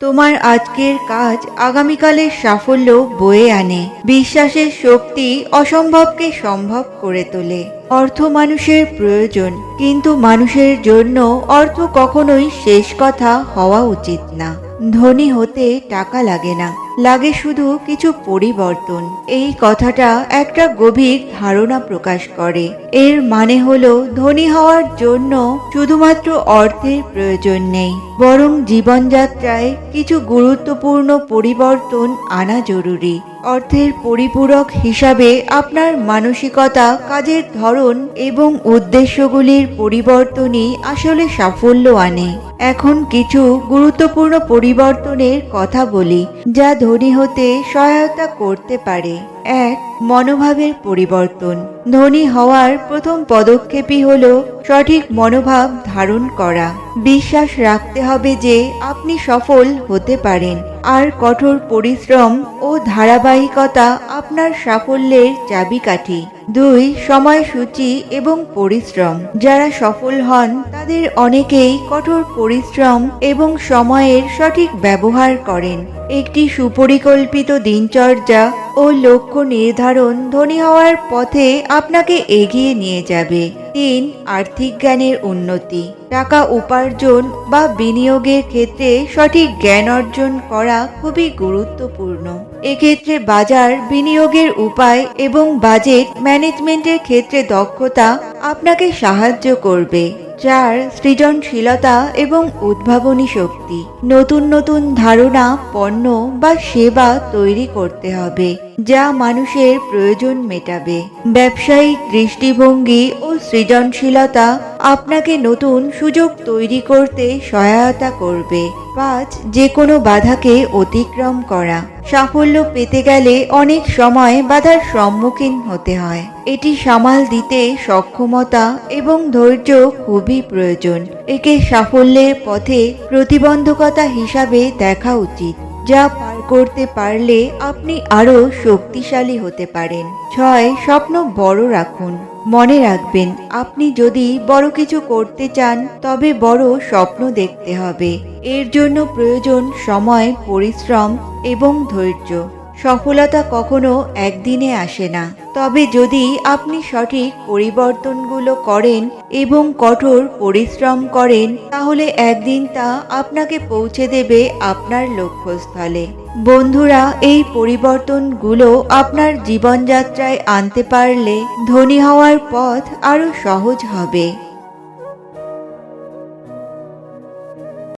তোমার আজকের কাজ আগামীকালের সাফল্য বয়ে আনে। বিশ্বাসের শক্তি অসম্ভবকে সম্ভব করে তোলে। অর্থ মানুষের প্রয়োজন, কিন্তু মানুষের জন্য অর্থ কখনোই শেষ কথা হওয়া উচিত না। ধনী হতে টাকা লাগে না। লাগে শুধু কিছু পরিবর্তন। এই কথাটা একটা গভীর ধারণা প্রকাশ করে। এর মানে হলো ধনী হওয়ার জন্য শুধুমাত্র অর্থের প্রয়োজন নেই, বরং জীবনযাত্রায় কিছু গুরুত্বপূর্ণ পরিবর্তন আনা জরুরি। অর্থের পরিপূরক হিসাবে আপনার মানসিকতা, কাজের ধরন এবং উদ্দেশ্যগুলির পরিবর্তনই আসলে সাফল্য আনে। এখন কিছু গুরুত্বপূর্ণ পরিবর্তনের কথা বলি, যা ধনী হতে সহায়তা করতে পারে। এক, মনোভাবের পরিবর্তন। ধনী হওয়ার প্রথম পদক্ষেপই হল সঠিক মনোভাব ধারণ করা। বিশ্বাস রাখতে হবে যে আপনি সফল হতে পারেন, আর কঠোর পরিশ্রম ও ধারাবাহিকতা আপনার সাফল্যের চাবিকাঠি। দুই, সময়সূচি এবং পরিশ্রম। যারা সফল হন, তাদের অনেকেই কঠোর পরিশ্রম এবং সময়ের সঠিক ব্যবহার করেন। একটি সুপরিকল্পিত দিনচর্যা ও লক্ষ্য নির্ধারণ ধনী হওয়ার পথে আপনাকে এগিয়ে নিয়ে যাবে। তিন, আর্থিক জ্ঞানের উন্নতি। টাকা উপার্জন বা বিনিয়োগের ক্ষেত্রে সঠিক জ্ঞান অর্জন করা খুবই গুরুত্বপূর্ণ। এক্ষেত্রে বাজার, বিনিয়োগের উপায় এবং বাজেট ম্যানেজমেন্টের ক্ষেত্রে দক্ষতা আপনাকে সাহায্য করবে। চার, সৃজনশীলতা এবং উদ্ভাবনী শক্তি। নতুন নতুন ধারণা, পণ্য বা সেবা তৈরি করতে হবে, যা মানুষের প্রয়োজন মেটাবে। ব্যবসায়িক দৃষ্টিভঙ্গি ও সৃজনশীলতা আপনাকে নতুন সুযোগ তৈরি করতে সহায়তা করবে। পাঁচ যে কোনো বাধাকে অতিক্রম করা। সাফল্য পেতে গেলে অনেক সময় বাধার সম্মুখীন হতে হয়। এটি সামাল দিতে সক্ষমতা এবং ধৈর্য খুবই প্রয়োজন। একে সাফল্যের পথে প্রতিবন্ধকতা হিসাবে দেখা উচিত, যা পার করতে পারলে আপনি আরও শক্তিশালী হতে পারেন। ছয়, স্বপ্ন বড় রাখুন। মনে রাখবেন, আপনি যদি বড় কিছু করতে চান, তবে বড় স্বপ্ন দেখতে হবে। এর জন্য প্রয়োজন সময়, পরিশ্রম এবং ধৈর্য। সফলতা কখনো একদিনে আসে না। তবে যদি আপনি সঠিক পরিবর্তনগুলো করেন এবং কঠোর পরিশ্রম করেন, তাহলে একদিন তা আপনাকে পৌঁছে দেবে আপনার লক্ষ্যস্থলে। বন্ধুরা, এই পরিবর্তনগুলো আপনার জীবনযাত্রায় আনতে পারলে ধনী হওয়ার পথ আরও সহজ হবে।